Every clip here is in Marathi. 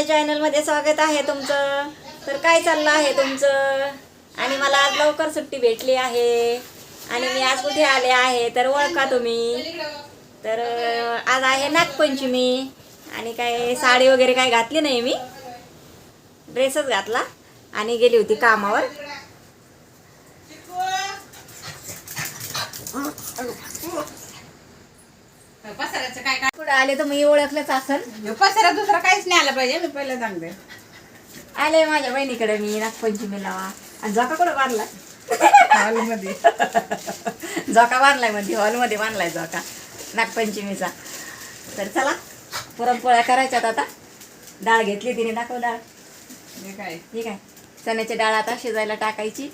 माझ्या चॅनलमध्ये स्वागत आहे तुमचं. तर काय चाललं आहे तुमचं? आणि मला आज लवकर सुट्टी भेटली आहे. आणि मी आज कुठे आले आहे? तर ओळखा तुम्ही. तर आज आहे नागपंचमी. आणि काय साडी वगैरे काय घातली नाही मी? ड्रेसच घातला. आणि गेली होती कामावर. पसाराचं काय काय? पुढे आले तर मी ओळखलंच ह्यो पसारा दुसरा काहीच नाही आला पाहिजे मी पहिलं सांगते. आले माझ्या बहिणीकडे मी नागपंचमीला आणि झोका कुठं बांधला हॉलमध्ये. झोका बांधलायमध्ये हॉलमध्ये बांधलाय झोका नागपंचमीचा. तर चला पुरणपोळ्या करायच्यात आता. डाळ घेतली तिने दाखव डाळ. हे काय? ठीक आहे चण्याची डाळ आता शिजायला टाकायची.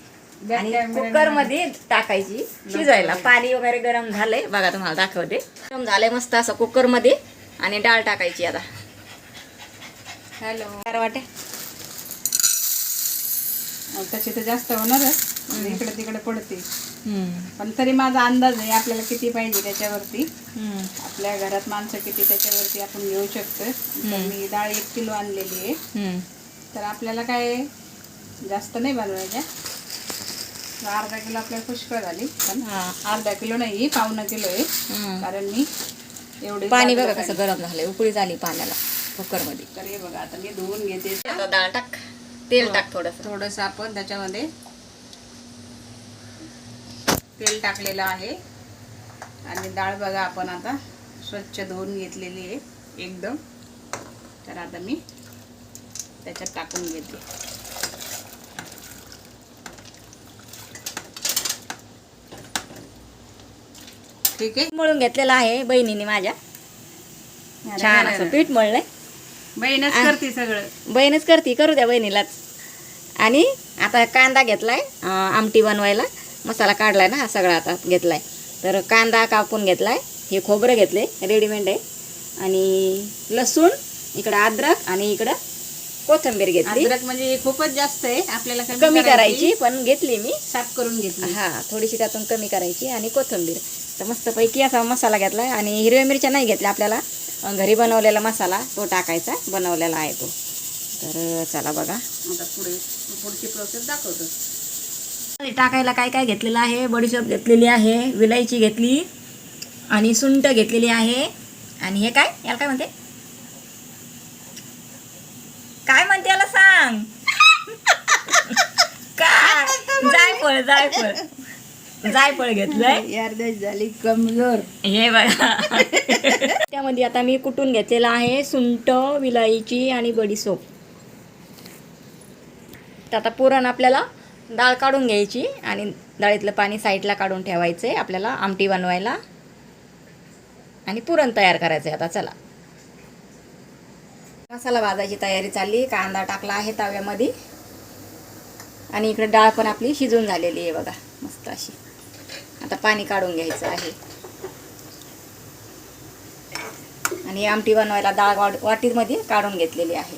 आणि कुकरमध्ये टाकायची शिजायला. पाणी वगैरे गरम झालंय. बघा तुम्हाला दाखवते. गरम झालंय मस्त असं कुकरमध्ये आणि डाळ टाकायची आता. हॅलो काय वाटे. तशी तर जास्त होणारच इकडे तिकडे पडते. पण तरी माझा अंदाज आहे आपल्याला किती पाहिजे त्याच्यावरती. आपल्या घरात माणसं किती त्याच्यावरती आपण घेऊ शकतो मी डाळ एक किलो आणलेली आहे. तर आपल्याला काय जास्त नाही बनवायच्या अर्धा किलो आपल्याला पुष्कळ झाली पण अर्धा किलो नाही पावणं किलो आहे. कारण मी एवढी पाणी बघा. कसं गरम झालंय उकळी झाली पाण्याला कुकरमध्ये तर हे बघा आता मी धुवून घेते. डाळ टाक तेल टाक थोडस. थोडस आपण त्याच्यामध्ये तेल टाकलेलं आहे. आणि डाळ बघा आपण आता स्वच्छ धुवून घेतलेली आहे एकदम. तर आता मी त्याच्यात टाकून घेते. ठीक आहे. मळून घेतलेलं आहे बहिणीने माझ्या. छान असं पीठ मळलंय. बहीणच करते सगळं. बहीणच करते करू द्या बहिणीलाच. आणि आता कांदा घेतलाय आमटी बनवायला. मसाला काढलाय ना हा सगळा आता घेतलाय. तर कांदा कापून घेतलाय हे खोबरं घेतले रेडीमेड आहे. आणि लसूण इकडं अद्रक आणि इकडं कोथिंबीर घेतली. अद्रक म्हणजे खूपच जास्त आहे. आपल्याला कमी करायची. पण घेतली मी. साफ करून घेतली. हा थोडीशी त्यातून कमी करायची आणि कोथिंबीर. तर मस्तपैकी असा मसाला घेतला आणि हिरव्या मिरच्या नाही घेतल्या आपल्याला. घरी बनवलेला मसाला तो टाकायचा. बनवलेला आहे तो. तर चला बघा. आता पुढे पुढची प्रोसेस दाखवतो. टाकायला काय काय घेतलेलं आहे? बडीशोप घेतलेली आहे विलायची घेतली आणि सुंट घेतलेली आहे. आणि हे काय? याला काय म्हणते काय म्हणते याला सांग. काय? जायफळ जायफळ. जायफळ घेतलंय. झाली कमजोर. हे बघा. त्यामध्ये आता मी कुटून घेतलेला आहे? सुंट विलायची आणि बडीसोप. तर आता पुरण आपल्याला डाळ काढून घ्यायची आणि डाळीतलं पाणी साईडला काढून ठेवायचं आहे आपल्याला आमटी बनवायला. आणि पुरण तयार करायचं आहे आता चला. मसाला भाजायची तयारी चालली कांदा टाकला आहे तव्यामध्ये. आणि इकडे डाळ पण आपली शिजून झालेली आहे बघा मस्त अशी. आता पाणी काढून घ्यायचं आहे. आणि आमटी बनवायला डाळ वाट वाटीमध्ये काढून घेतलेली आहे.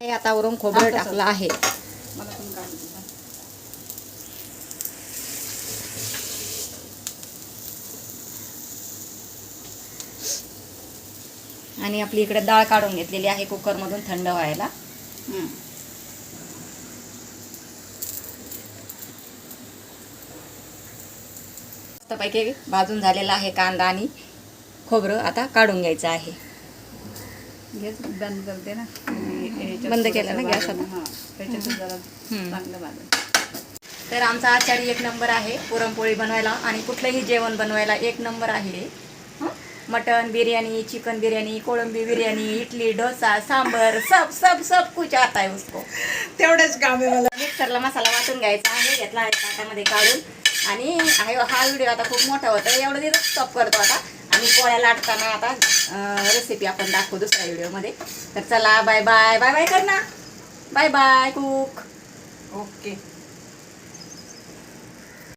हे आता वरून खोबरं टाकलं आहे मला पण काढून दे. आणि आपली इकडे डाळ काढून घेतलेली आहे कुकरमधून थंड व्हायला हं. मस्तपैकी भाजून झालेला आहे कांदा आणि खोबरं आता काढून घ्यायचं आहे गॅस बंद करते ना बंद केला ना गॅस आता? तर आमचा आचारी एक नंबर आहे पुरणपोळी बनवायला आणि कुठलंही जेवण बनवायला एक नंबर आहे? मटन बिर्याणी चिकन बिर्याणी कोळंबी बिर्याणी इडली डोसा सांबर सब सब सब कुछ आता है उसको. तेवढंच काम आहे मला. मिक्सरला मसाला वाटून घ्यायचा आहे घेतला आहे ताटामध्ये काढून. आणि आहे- हा व्हिडिओ आता खूप मोठा होता एवढं दिवस स्टॉप करतो आता. आणि पोळ्या लाटताना आता रेसिपी आपण दाखवू दुसऱ्या व्हिडिओमध्ये. तर चला बाय बाय बाय बाय कर ना बाय बाय कुक ओके